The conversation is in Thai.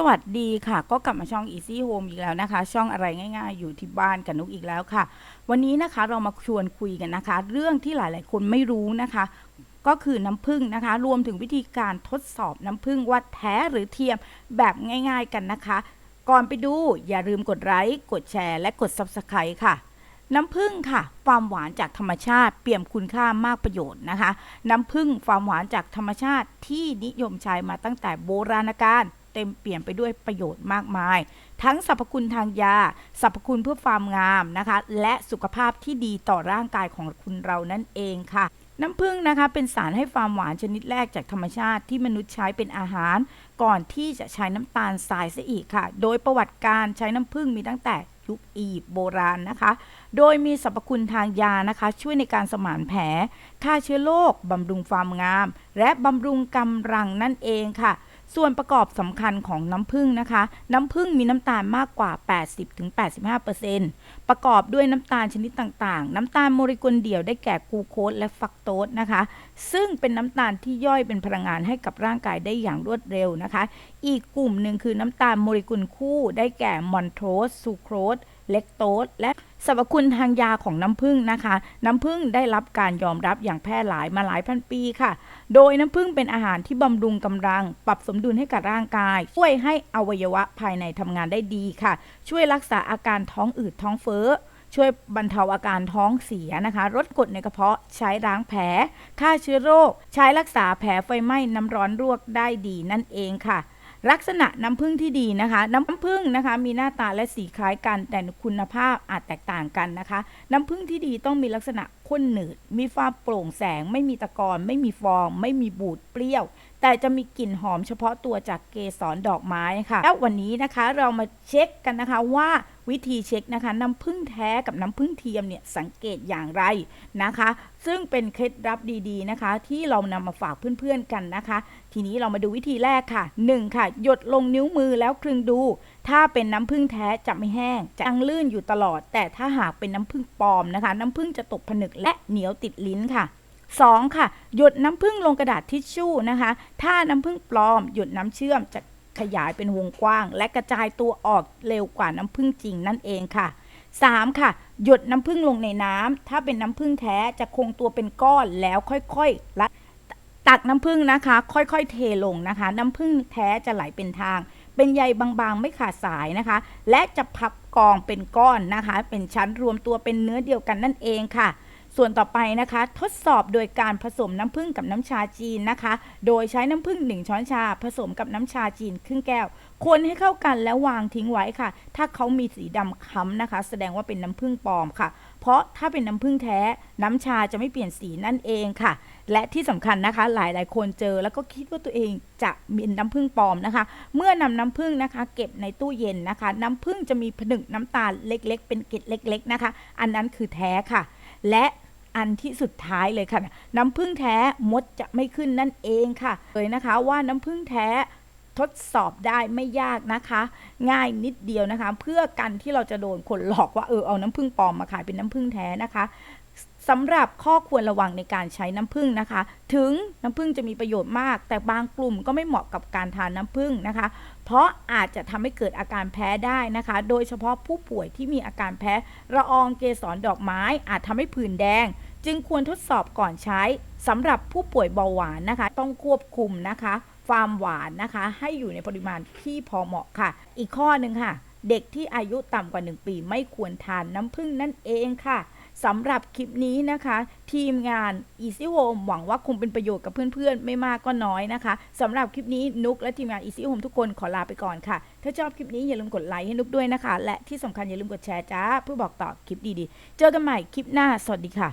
สวัสดีค่ะ ก็กลับมาช่อง Easy Home อีกแล้วนะคะ ช่องอะไรง่ายๆ อยู่ที่บ้านกับนุกอีกแล้วค่ะ วันนี้นะคะเรามาชวนคุยกันนะคะ เรื่องที่หลายๆ คนไม่รู้นะคะ ก็คือน้ำผึ้งนะคะ รวมถึงวิธีการทดสอบน้ำผึ้งว่าแท้หรือเทียมแบบง่าย ๆกันนะคะ ก่อนไปดูอย่าลืมกดไลค์กดแชร์และกด Subscribe ค่ะน้ำผึ้งค่ะ ความหวานจากธรรมชาติ เปี่ยมคุณค่ามากประโยชน์นะคะ น้ำผึ้งความหวานจากธรรมชาติที่นิยมใช้มาตั้งแต่โบราณกาล เต็มเปี่ยมไปด้วยประโยชน์มากมาย ทั้งสรรพคุณทางยา สรรพคุณเพื่อความงามนะคะ และสุขภาพที่ดีต่อร่างกายของคุณเรานั่นเองค่ะน้ำผึ้งนะคะเป็นสารให้ความหวานชนิดแรกจากธรรมชาติที่มนุษย์ใช้เป็นอาหาร ก่อนที่จะใช้น้ำตาลทรายซะอีกค่ะ โดยประวัติการใช้น้ำผึ้งมีตั้งแต่ยุคอียิปต์โบราณนะคะ โดยมีสรรพคุณทางยานะคะ ช่วยในการสมานแผลฆ่าเชื้อโรคบำรุงความงาม และบำรุงกำลังนั่นเองค่ะ ส่วนประกอบสำคัญของน้ำผึ้งนะคะ น้ำผึ้งมีน้ำตาลมากกว่า 80-85%ประกอบด้วยน้ำตาลชนิดต่างๆ น้ำตาลโมเลกุลเดี่ยวได้แก่กูโคสและฟักโตสนะคะ ซึ่งเป็นน้ำตาลที่ย่อยเป็นพลังงานให้กับร่างกายได้อย่างรวดเร็วนะคะ อีกกลุ่มหนึ่งคือน้ำตาลโมเลกุลคู่ได้แก่มอนโทสซูโครส เลคโตสและสรรพคุณทางยาของน้ำผึ้งนะคะ น้ำผึ้งได้รับการยอมรับอย่างแพร่หลายมาหลายพันปีค่ะ โดยน้ำผึ้งเป็นอาหารที่บำรุงกำลัง ปรับสมดุลให้กับร่างกาย ช่วยให้อวัยวะภายในทำงานได้ดีค่ะ ช่วยรักษาอาการท้องอืดท้องเฟ้อช่วยบรรเทาอาการท้องเสียนะคะลดกรดในกระเพาะใช้ล้างแผลฆ่าเชื้อโรค ใช้รักษาแผลไฟไหม้น้ำร้อนรวกได้ดีนั่นเองค่ะ ลักษณะน้ำผึ้งที่ดีนะคะ น้ำผึ้งนะคะ มีหน้าตาและสีคล้ายกันแต่คุณภาพอาจแตกต่างกันนะคะ น้ำผึ้งที่ดีต้องมีลักษณะข้นหนืด มีความโปร่งแสง ไม่มีตะกอนไม่มีฟอง ไม่มีบูดเปรี้ยว แต่จะมีกลิ่นหอมเฉพาะตัวจากเกสรดอกไม้ค่ะ แล้ววันนี้นะคะเรามาเช็คกันนะคะว่า วิธีเช็คนะคะน้ำผึ้งแท้กับน้ำผึ้งเทียมเนี่ยสังเกตอย่างไรนะคะ ซึ่งเป็นเคล็ดลับดีๆนะคะ ที่เรานำมาฝากเพื่อนๆกันนะคะ ทีนี้เรามาดูวิธีแรกค่ะ 1. ค่ะ หยดลงนิ้วมือแล้วคลึงดู ถ้าเป็นน้ำผึ้งแท้จะไม่แห้ง จะยังลื่นอยู่ตลอด แต่ถ้าหากเป็นน้ำผึ้งปลอมนะคะ น้ำผึ้งจะตกผนึกและเหนียวติดลิ้นค่ะ 2. ค่ะ หยดน้ำผึ้งลงกระดาษทิชชู่นะคะ ถ้าน้ำผึ้งปลอม หยดน้ำเชื่อมจะ ขยายเป็นวงกว้าง และกระจายตัวออกเร็วกว่าน้ำผึ้งจริงนั่นเองค่ะ 3. ค่ะ หยดน้ำผึ้งลงในน้ำถ้าเป็นน้ำผึ้งแท้จะคงตัวเป็นก้อนแล้วค่อยๆละตักน้ำผึ้งนะคะ ค่อยๆ เทลงนะคะ น้ำผึ้งแท้จะไหลเป็นทาง เป็นใยบางๆ ไม่ขาดสายนะคะ และจะพับกองเป็นก้อนนะคะ เป็นชั้นรวมตัวเป็นเนื้อเดียวกันนั่นเองค่ะ ส่วนต่อไปนะคะ ทดสอบโดยการผสมน้ำผึ้งกับน้ำชาจีนนะคะ โดยใช้น้ำผึ้ง1ช้อนชา ผสมกับน้ำชาจีนครึ่งแก้ว คนให้เข้ากันแล้ววางทิ้งไว้ค่ะ ถ้าเขามีสีดำค้ำนะคะ แสดงว่าเป็นน้ำผึ้งปลอมค่ะ เพราะถ้าเป็นน้ำผึ้งแท้ น้ำชาจะไม่เปลี่ยนสีนั่นเองค่ะ และที่สำคัญนะคะ หลายๆ คนเจอแล้วก็คิดว่าตัวเองจะเป็นน้ำผึ้งปลอมนะคะ เมื่อนำน้ำผึ้งนะคะ เก็บในตู้เย็นนะคะ น้ำผึ้งจะมีผนึกน้ำตาลเล็ก ๆ เป็นเกล็ดเล็ก ๆ นะคะ อันนั้นคือแท้ค่ะ และ อันที่สุดท้ายเลยค่ะ น้ำผึ้งแท้มดจะไม่ขึ้นนั่นเองค่ะ เลยนะคะว่าน้ำผึ้งแท้ทดสอบได้ไม่ยากนะคะ ง่ายนิดเดียวนะคะ เพื่อกันที่เราจะโดนคนหลอกว่าเออเอาน้ำผึ้งปลอมมาขายเป็นน้ำผึ้งแท้นะคะ สำหรับข้อควรระวังในการใช้น้ำผึ้งนะคะ ถึงน้ำผึ้งจะมีประโยชน์มาก แต่บางกลุ่มก็ไม่เหมาะกับการทานน้ำผึ้งนะคะ เพราะอาจจะทำให้เกิดอาการแพ้ได้นะคะ โดยเฉพาะผู้ป่วยที่มีอาการแพ้ละอองเกสรดอกไม้ อาจทำให้ผื่นแดง จึงควรทดสอบก่อนใช้สำหรับผู้ป่วยเบาหวานนะคะ ต้องควบคุมนะคะ ความหวานนะคะ ให้อยู่ในปริมาณที่พอเหมาะค่ะ อีกข้อหนึ่งค่ะ เด็กที่อายุต่ำกว่า 1 ปี ไม่ควรทานน้ำผึ้งนั่นเองค่ะ สำหรับคลิปนี้นะคะ ทีมงาน Easy Home หวังว่าคงเป็นประโยชน์กับเพื่อนๆ ไม่มากก็น้อยนะคะสำหรับคลิปนี้นุกและทีมงาน Easy Home ทุกคนขอลาไปก่อนค่ะ ถ้าชอบคลิปนี้อย่าลืมกดไลค์ให้นุกด้วยนะคะ และที่สำคัญอย่าลืมกดแชร์จ้าเพื่อบอกต่อคลิปดีๆ เจอกันใหม่คลิปหน้าสวัสดีค่ะ